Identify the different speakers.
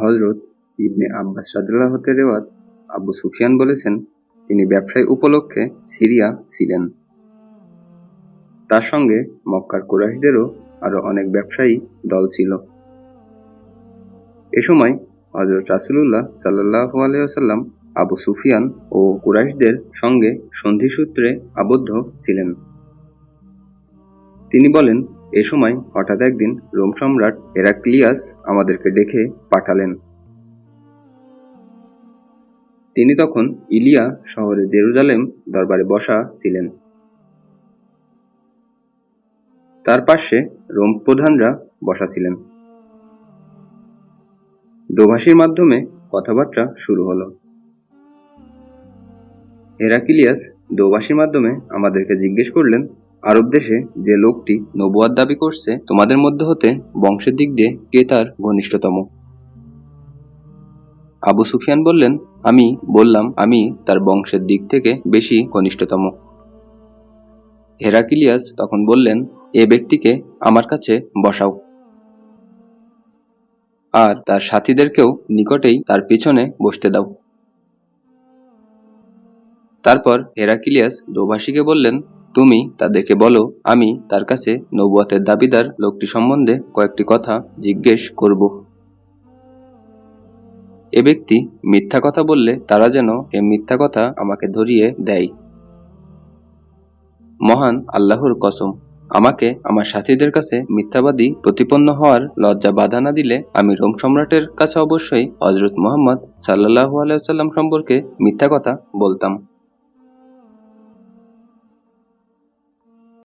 Speaker 1: হজরত ইবনে আব্বাস রাদিয়াল্লাহু হতে রেওয়াত আবু সুফিয়ান বলেছেন, তিনি ব্যবসায় উপলক্ষে সিরিয়া ছিলেন। তার সঙ্গে মক্কার কুরাইশদেরও আরও অনেক ব্যবসায়ী দল ছিল। এ সময় হজরত রাসূলুল্লাহ সাল্লাল্লাহু আলাইহি আবু সুফিয়ান ও কুরাইশদের সঙ্গে সন্ধিসূত্রে আবদ্ধ ছিলেন। তিনি বলেন এ সময় হঠাৎ একদিন রোম সম্রাট হেরাক্লিয়াস আমাদেরকে ডেকে পাঠালেন। তিনি তখন ইলিয়া শহরে জেরুজালেম দরবারে বসা ছিলেন। তার পাশে রোম প্রধানরা বসা ছিলেন। দোভাষীর মাধ্যমে কথাবার্তা শুরু হলো। হেরাকিলিয়াস দোভাষীর মাধ্যমে আমাদেরকে জিজ্ঞেস করলেন আরব দেশে যে লোকটি নবুয়াদ দাবি করছে, তোমাদের মধ্যে হতে বংশের দিক দিয়ে কে তার ঘনিষ্ঠতম? আবু সুফিয়ান বললেন, আমি বললাম, আমি তার বংশের দিক থেকে বেশি ঘনিষ্ঠতম। হেরাকিলিয়াস তখন বললেন, এ ব্যক্তিকে আমার কাছে বসাও। আর তার সাথীদেরকেও নিকটেই তার পিছনে বসতে দাও। তারপর হেরাকিলিয়াস দোভাষীকে বললেন তুমি তাদেরকে বলো, আমি তার কাছে নবুয়াতের দাবিদার লোকটি সম্বন্ধে কয়েকটি কথা জিজ্ঞেস করব। এ ব্যক্তি মিথ্যা কথা বললে তারা যেন এ মিথ্যা কথা আমাকে ধরিয়ে দেয়। মহান আল্লাহর কসম, আমাকে আমার সাথীদের কাছে মিথ্যাবাদী প্রতিপন্ন হওয়ার লজ্জা বাধা না দিলে আমি রোম সম্রাটের কাছে অবশ্যই হজরত মোহাম্মদ সাল্লাহু আলাইসাল্লাম সম্পর্কে মিথ্যা কথা বলতাম।